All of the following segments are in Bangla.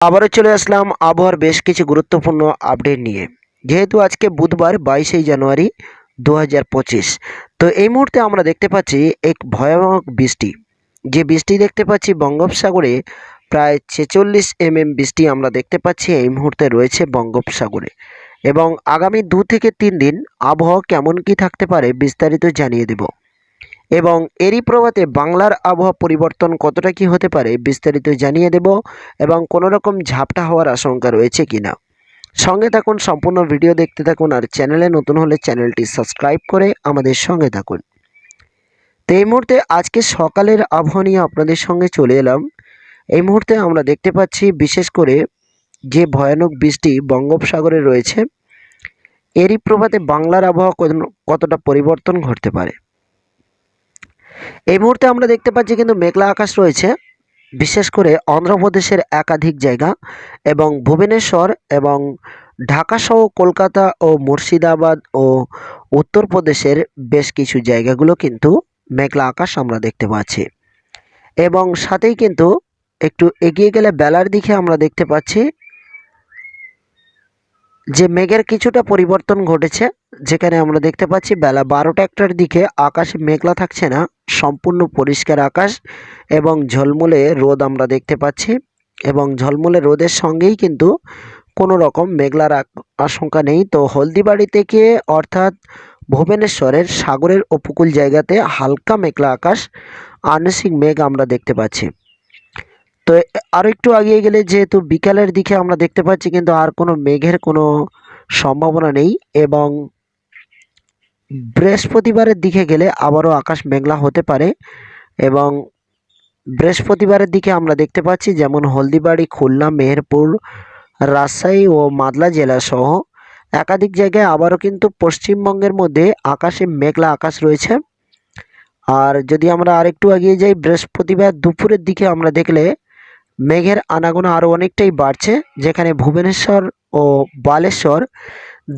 আবারও চলে আসলাম আবহাওয়ার বেশ কিছু গুরুত্বপূর্ণ আপডেট নিয়ে। যেহেতু আজকে বুধবার বাইশে জানুয়ারি দু হাজার পঁচিশ, তো এই মুহূর্তে আমরা দেখতে পাচ্ছি এক ভয়াবহ বৃষ্টি। যে বৃষ্টি দেখতে পাচ্ছি বঙ্গোপসাগরে, প্রায় ছেচল্লিশ এম এম বৃষ্টি আমরা দেখতে পাচ্ছি, এই মুহূর্তে রয়েছে বঙ্গোপসাগরে। এবং আগামী দু থেকে তিন দিন আবহাওয়া কেমন কি থাকতে পারে বিস্তারিত জানিয়ে দেব। এবং এরই প্রভাতে বাংলার আবহাওয়া পরিবর্তন কতটা কি হতে পারে বিস্তারিত জানিয়ে দেব এবং কোনো রকম ঝাপটা হওয়ার আশঙ্কা রয়েছে কিনা। সঙ্গে থাকুন, সম্পূর্ণ ভিডিও দেখতে থাকুন আর চ্যানেলে নতুন হলে চ্যানেলটি সাবস্ক্রাইব করে আমাদের সঙ্গে থাকুন। তো এই মুহূর্তে আজকে সকালের আবহাওয়া নিয়ে আপনাদের সঙ্গে চলে এলাম। এই মুহূর্তে আমরা দেখতে পাচ্ছি বিশেষ করে যে ভয়ানক বৃষ্টি বঙ্গোপসাগরে রয়েছে, এরই প্রভাতে বাংলার আবহাওয়া কতটা পরিবর্তন ঘটতে পারে। এই মুহূর্তে আমরা দেখতে পাচ্ছি কিন্তু মেঘলা আকাশ রয়েছে, বিশেষ করে অন্ধ্রপ্রদেশের একাধিক জায়গা এবং ভুবনেশ্বর এবং ঢাকা সহ কলকাতা ও মুর্শিদাবাদ ও উত্তরপ্রদেশের বেশ কিছু জায়গাগুলো কিন্তু মেঘলা আকাশ আমরা দেখতে পাচ্ছি। এবং সাথেই কিন্তু একটু এগিয়ে গেলে বেলার দিকে আমরা দেখতে পাচ্ছি যে মেঘের কিছুটা পরিবর্তন ঘটেছে, যেখানে আমরা দেখতে পাচ্ছি বেলা বারোটা একটার দিকে আকাশে মেঘলা থাকছে না, সম্পূর্ণ পরিষ্কার আকাশ এবং ঝলমলে রোদ আমরা দেখতে পাচ্ছি এবং ঝলমলে রোদের সঙ্গেই কিন্তু কোনো রকম মেঘলার আশঙ্কা নেই। তো হলদিবাড়ি থেকে অর্থাৎ ভুবনেশ্বরের সাগরের উপকূল জায়গাতে হালকা মেঘলা আকাশ, আংশিক মেঘ আমরা দেখতে পাচ্ছি। তো আরও একটু এগিয়ে গেলে যেহেতু বিকালের দিকে আমরা দেখতে পাচ্ছি কিন্তু আর কোনো মেঘের কোনো সম্ভাবনা নেই এবং বৃহস্পতিবারের দিকে গেলে আবারও আকাশ মেঘলা হতে পারে এবং বৃহস্পতিবারের দিকে আমরা দেখতে পাচ্ছি যেমন হলদিবাড়ি, খুলনা, মেহেরপুর, রাজশাহী ও মাদলা জেলা সহ একাধিক জায়গায় আবারও কিন্তু পশ্চিমবঙ্গের মধ্যে আকাশে মেঘলা আকাশ রয়েছে। আর যদি আমরা আরেকটু এগিয়ে যাই, বৃহস্পতিবার দুপুরের দিকে আমরা দেখলে মেঘের আনাগোনা আরও অনেকটাই বাড়ছে, যেখানে ভুবনেশ্বর ও বালেশ্বর,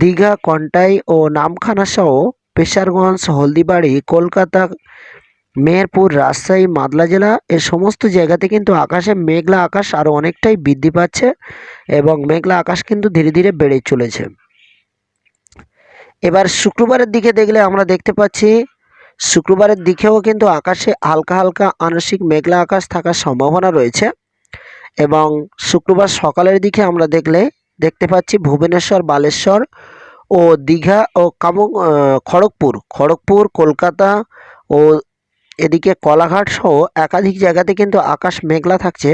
দীঘা, কন্টাই ও নামখানা সহ পেশারগঞ্জ, হলদিবাড়ি, কলকাতা, মেহেরপুর, রাজশাহী, মাদলা জেলা এ সমস্ত জায়গাতে কিন্তু আকাশে মেঘলা আকাশ আরও অনেকটাই বৃদ্ধি পাচ্ছে এবং মেঘলা আকাশ কিন্তু ধীরে ধীরে বেড়ে চলেছে। এবার শুক্রবারের দিকে দেখলে আমরা দেখতে পাচ্ছি, শুক্রবারের দিকেও কিন্তু আকাশে হালকা হালকা আংশিক মেঘলা আকাশ থাকার সম্ভাবনা রয়েছে। এবং শুক্রবার সকালের দিকে আমরা দেখলে, দেখতে পাচ্ছি ভুবনেশ্বর, বালেশ্বর ও দীঘা ও কামং খড়গপুর। খড়গপুর, কলকাতা ও এদিকে কলাঘাট সহ একাধিক জায়গাতে কিন্তু আকাশ মেঘলা থাকছে।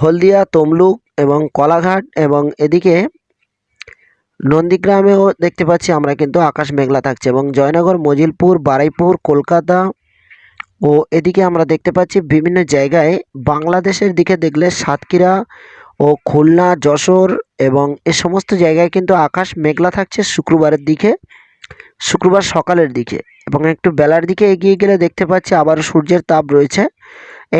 হলদিয়া, তমলুক এবং কলাঘাট এবং এদিকে নন্দীগ্রামেও দেখতে পাচ্ছি আমরা কিন্তু আকাশ মেঘলা থাকছে এবং জয়নগর, মজিলপুর, বারাইপুর, কলকাতা ও এদিকে আমরা দেখতে পাচ্ছি বিভিন্ন জায়গায় বাংলাদেশের দিকে দেখলে সাতক্ষীরা ও খুলনা, যশোর এবং এ সমস্ত জায়গায় কিন্তু আকাশ মেঘলা থাকছে শুক্রবারের দিকে, শুক্রবার সকালের দিকে এবং একটু বেলার দিকে এগিয়ে গেলে দেখতে পাচ্ছি আবারও সূর্যের তাপ রয়েছে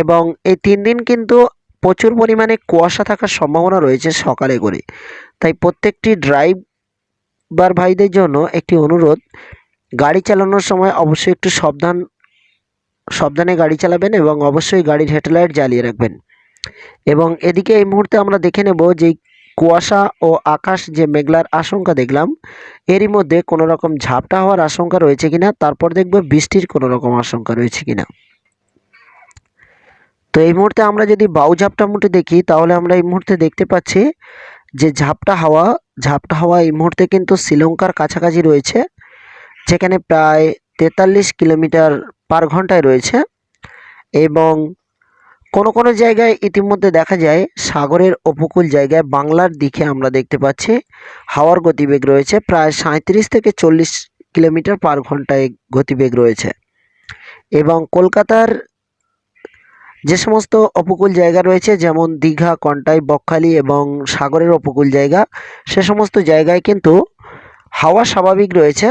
এবং এই তিন দিন কিন্তু প্রচুর পরিমাণে কুয়াশা থাকার সম্ভাবনা রয়েছে সকালে করে। তাই প্রত্যেকটি ড্রাইভার ভাইদের জন্য একটি অনুরোধ, গাড়ি চালানোর সময় অবশ্যই একটু সাবধান সাবধানে গাড়ি চালাবেন এবং অবশ্যই গাড়ির হেডলাইট জ্বালিয়ে রাখবেন। এবং এদিকে এই মুহূর্তে আমরা দেখে নেব যে কুয়াশা ও আকাশ যে মেঘলার আশঙ্কা দেখলাম, এরই মধ্যে কোনো রকম ঝাপটা হওয়ার আশঙ্কা রয়েছে কিনা, তারপর দেখব বৃষ্টির কোনো রকম আশঙ্কা রয়েছে কিনা। তো এই মুহূর্তে আমরা যদি বাউ ঝাপটা মুটে দেখি, তাহলে আমরা এই মুহূর্তে দেখতে পাচ্ছি যে ঝাপটা হাওয়া ঝাপটা হাওয়া এই মুহূর্তে কিন্তু শ্রীলঙ্কার কাছাকাছি রয়েছে, যেখানে প্রায় তেতাল্লিশ কিলোমিটার পার ঘন্টায় রয়েছে এবং কোনো কোনো জায়গায় ইতিমধ্যে দেখা যায় সাগরের উপকূল জায়গায় বাংলার দিকে আমরা দেখতে পাচ্ছি হাওয়ার গতিবেগ রয়েছে প্রায় সাঁত্রিশ থেকে চল্লিশ কিলোমিটার পার ঘন্টায় গতিবেগ রয়েছে। এবং কলকাতার যে সমস্ত উপকূল জায়গা রয়েছে যেমন দীঘা, কন্টাই, বকখালি এবং সাগরের উপকূল জায়গা, সে সমস্ত জায়গায় কিন্তু হাওয়া স্বাভাবিক রয়েছে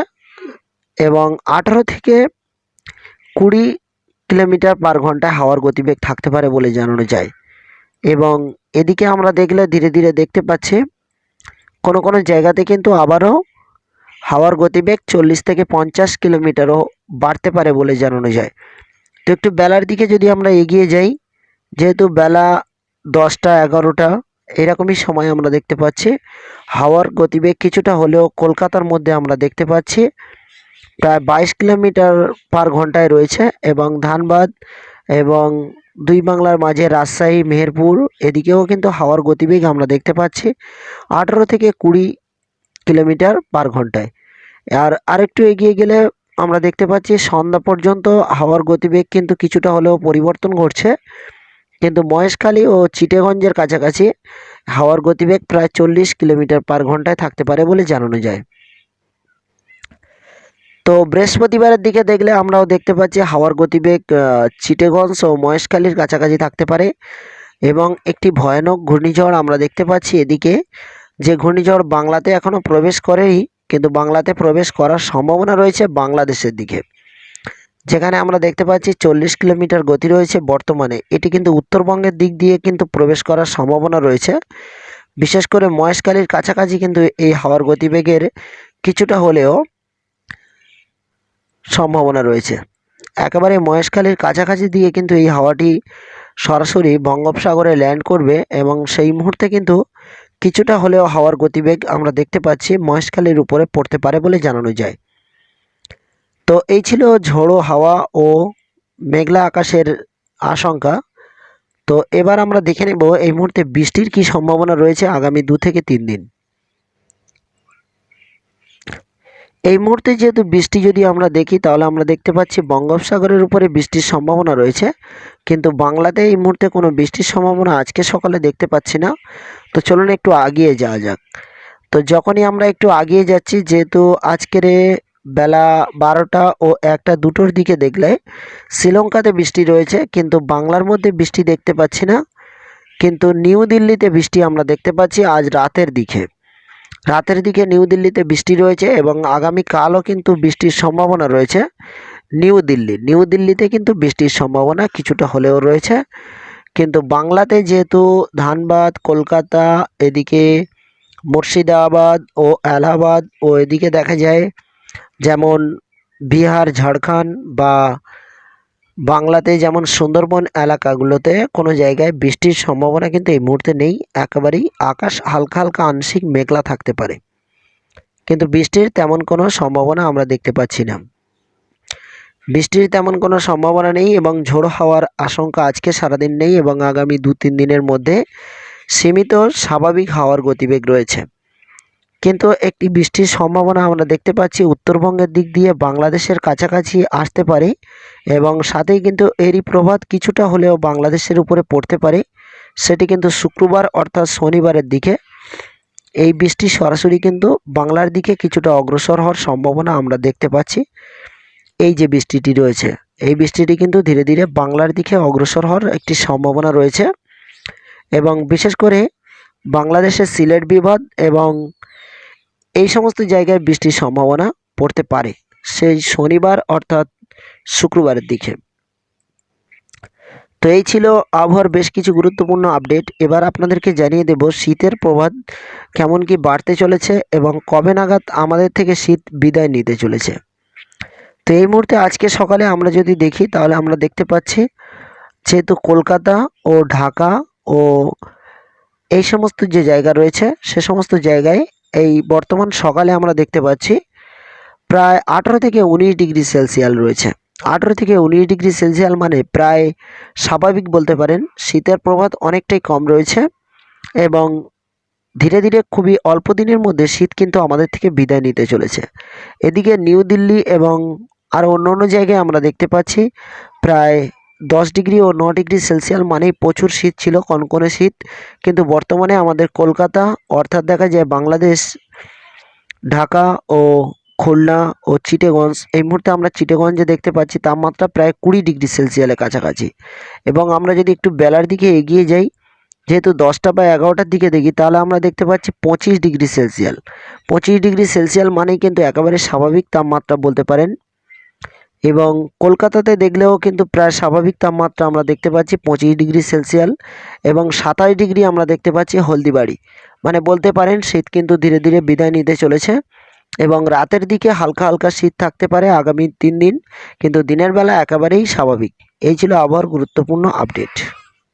এবং আঠারো থেকে কুড়ি কিলোমিটার পার ঘন্টায় হাওয়ার গতিবেগ থাকতে পারে বলে জানানো যায়। এবং এদিকে আমরা দেখলে ধীরে ধীরে দেখতে পাচ্ছি, কোনো কোনো জায়গাতে কিন্তু আবারও হাওয়ার গতিবেগ চল্লিশ থেকে পঞ্চাশ কিলোমিটারও বাড়তে পারে বলে জানানো যায়। তো একটু বেলার দিকে যদি আমরা এগিয়ে যাই, যেহেতু বেলা দশটা, এগারোটা, এরকমই সময় আমরা দেখতে পাচ্ছি। হাওয়ার গতিবেগ কিছুটা হলেও কলকাতার মধ্যে আমরা দেখতে পাচ্ছি। প্রায় বাইশ কিলোমিটার পার ঘন্টায় রয়েছে এবং ধানবাদ এবং দুই বাংলার মাঝে রাজশাহী, মেহেরপুর, এদিকেও কিন্তু হাওয়ার গতিবেগ আমরা দেখতে পাচ্ছি আঠেরো থেকে কুড়ি কিলোমিটার পার ঘন্টায়। আর আরেকটু এগিয়ে গেলে আমরা দেখতে পাচ্ছি সন্ধ্যা পর্যন্ত হাওয়ার গতিবেগ কিন্তু কিছুটা হলেও পরিবর্তন ঘটছে। কিন্তু মহেশখালী ও চিটেগঞ্জের কাছাকাছি হাওয়ার গতিবেগ প্রায় চল্লিশ কিলোমিটার পার ঘন্টায় থাকতে পারে বলে জানানো যায়। তো বৃহস্পতিবারের দিকে দেখলে আমরাও দেখতে পাচ্ছি হাওয়ার গতিবেগ চিটেগঞ্জ ও মহেশখালীর কাছাকাছি থাকতে পারে এবং একটি ভয়ানক ঘূর্ণিঝড় আমরা দেখতে পাচ্ছি এদিকে, যে ঘূর্ণিঝড় বাংলাতে এখনও প্রবেশ করেনি, কিন্তু বাংলাতে প্রবেশ করার সম্ভাবনা রয়েছে বাংলাদেশের দিকে। যেখানে আমরা দেখতে পাচ্ছি চল্লিশ কিলোমিটার গতি রয়েছে বর্তমানে। এটি কিন্তু উত্তরবঙ্গের দিক দিয়ে কিন্তু প্রবেশ করার সম্ভাবনা রয়েছে। বিশেষ করে মহেশখালীর কাছাকাছি কিন্তু এই হাওয়ার গতিবেগের কিছুটা হলেও সম্ভাবনা রয়েছে। একেবারে মহেশখালীর কাছাকাছি দিয়ে কিন্তু এই হাওয়াটি সরাসরি বঙ্গোপসাগরে ল্যান্ড করবে এবং সেই মুহূর্তে কিন্তু কিছুটা হলেও হাওয়ার গতিবেগ আমরা দেখতে পাচ্ছি মহেশখালীর উপরে পড়তে পারে বলে জানানো যায়। তো এই ছিল ঝোড়ো হাওয়া ও মেঘলা আকাশের আশঙ্কা। তো এবার আমরা দেখে নেব এই মুহূর্তে বৃষ্টির কি সম্ভাবনা রয়েছে আগামী দু থেকে তিন দিন। এই মুহূর্তে যেহেতু বৃষ্টি যদি আমরা দেখি, তাহলে আমরা দেখতে পাচ্ছি বঙ্গোপসাগরের উপরে বৃষ্টির সম্ভাবনা রয়েছে। কিন্তু বাংলাতে এই মুহূর্তে কোনো বৃষ্টির সম্ভাবনা আজকে সকালে দেখতে পাচ্ছি না। তো চলুন একটু আগিয়ে যাওয়া যাক। তো যখনই আমরা একটু আগিয়ে যাচ্ছি, যেহেতু আজকের বেলা বারোটা ও একটা দুটোর দিকে দেখলে শ্রীলঙ্কাতে বৃষ্টি রয়েছে, কিন্তু বাংলার মধ্যে বৃষ্টি দেখতে পাচ্ছি না। কিন্তু নিউ দিল্লিতে বৃষ্টি আমরা দেখতে পাচ্ছি আজ রাতের দিকে। রাতের দিকে নিউ দিল্লিতে বৃষ্টি রয়েছে এবং আগামীকালও কিন্তু বৃষ্টির সম্ভাবনা রয়েছে। নিউ দিল্লি, নিউ দিল্লিতে কিন্তু বৃষ্টির সম্ভাবনা কিছুটা হলেও রয়েছে। কিন্তু বাংলাতে যেহেতু ধানবাদ, কলকাতা, এদিকে মুর্শিদাবাদ ও এলাহাবাদ ও এদিকে দেখা যায়, যেমন বিহার, ঝাড়খণ্ড বা বাংলাতে যেমন সুন্দরবন এলাকাগুলোতে কোনো জায়গায় বৃষ্টির সম্ভাবনা কিন্তু এই মুহূর্তে নেই, একেবারেই আকাশ হালকা হালকা আংশিক মেঘলা থাকতে পারে। কিন্তু বৃষ্টির তেমন কোনো সম্ভাবনা আমরা দেখতে পাচ্ছি না। বৃষ্টির তেমন কোনো সম্ভাবনা নেই এবং ঝোড়ো হওয়ার আশঙ্কা আজকে সারাদিন নেই এবং আগামী দু তিন দিনের মধ্যে সীমিত স্বাভাবিক হাওয়ার গতিবেগ রয়েছে। কিন্তু একটি বৃষ্টির সম্ভাবনা আমরা দেখতে পাচ্ছি উত্তরবঙ্গের দিক দিয়ে বাংলাদেশের কাছাকাছি আসতে পারে এবং সাথেই কিন্তু এরই প্রভাব কিছুটা হলেও বাংলাদেশের উপরে পড়তে পারে। সেটি কিন্তু শুক্রবার অর্থাৎ শনিবারের দিকে। এই বৃষ্টি সরাসরি কিন্তু বাংলার দিকে কিছুটা অগ্রসর হওয়ার সম্ভাবনা আমরা দেখতে পাচ্ছি। এই যে বৃষ্টিটি রয়েছে, এই বৃষ্টিটি কিন্তু ধীরে ধীরে বাংলার দিকে অগ্রসর হওয়ার একটি সম্ভাবনা রয়েছে। এবং বিশেষ করে বাংলাদেশের সিলেট বিভাগ এবং এই সমস্ত জায়গায় বৃষ্টির সম্ভাবনা পড়তে পারে। সেই শনিবার অর্থাৎ শুক্রবারের দিকে। তো এই ছিল আবহাওয়ার বেশ কিছু গুরুত্বপূর্ণ আপডেট। এবার আপনাদেরকে জানিয়ে দেব, শীতের প্রভাব কেমন কি বাড়তে চলেছে এবং কবে নাগাদ আমাদের থেকে শীত বিদায় নিতে চলেছে। তো এই মুহূর্তে আজকে সকালে আমরা যদি দেখি, তাহলে আমরা দেখতে পাচ্ছি যেহেতু কলকাতা ও ঢাকা ও এই সমস্ত যে জায়গা রয়েছে, সে সমস্ত জায়গায় এই বর্তমান সকালে আমরা দেখতে পাচ্ছি প্রায় আঠারো থেকে উনিশ ডিগ্রি সেলসিয়াল রয়েছে। আঠেরো থেকে উনিশ ডিগ্রি সেলসিয়াল মানে প্রায় স্বাভাবিক বলতে পারেন শীতের প্রভাব অনেকটাই কম রয়েছে এবং ধীরে ধীরে খুবই অল্প দিনের মধ্যে শীত কিন্তু আমাদের থেকে বিদায় নিতে চলেছে। এদিকে নিউ দিল্লি এবং আরও অন্য অন্য জায়গায় আমরা দেখতে পাচ্ছি প্রায় দশ ডিগ্রি ও ন ডিগ্রি সেলসিয়াল মানেই প্রচুর শীত ছিল, কনকনে শীত। কিন্তু বর্তমানে আমাদের কলকাতা, অর্থাৎ দেখা যায় বাংলাদেশ, ঢাকা ও খুলনা ও চিটেগঞ্জ এই মুহূর্তে আমরা চিটেগঞ্জে দেখতে পাচ্ছি তাপমাত্রা প্রায় কুড়ি ডিগ্রি সেলসিয়ালের কাছাকাছি। এবং আমরা যদি একটু বেলার দিকে এগিয়ে যাই, যেহেতু দশটা বা এগারোটার দিকে দেখি, তাহলে আমরা দেখতে পাচ্ছি পঁচিশ ডিগ্রি সেলসিয়াল পঁচিশ ডিগ্রি সেলসিয়াল মানেই কিন্তু একেবারে স্বাভাবিক তাপমাত্রা বলতে পারেন। এবং কলকাতাতে দেখলেও কিন্তু প্রায় স্বাভাবিক তাপমাত্রা আমরা দেখতে পাচ্ছি পঁচিশ ডিগ্রি সেলসিয়াল এবং সাতাশ ডিগ্রি আমরা দেখতে পাচ্ছি হলদিবাড়ি। মানে বলতে পারেন শীত কিন্তু ধীরে ধীরে বিদায় নিতে চলেছে এবং রাতের দিকে হালকা হালকা শীত থাকতে পারে আগামী তিন দিন, কিন্তু দিনের বেলা একেবারেই স্বাভাবিক। এই ছিল আবহাওয়ার গুরুত্বপূর্ণ আপডেট।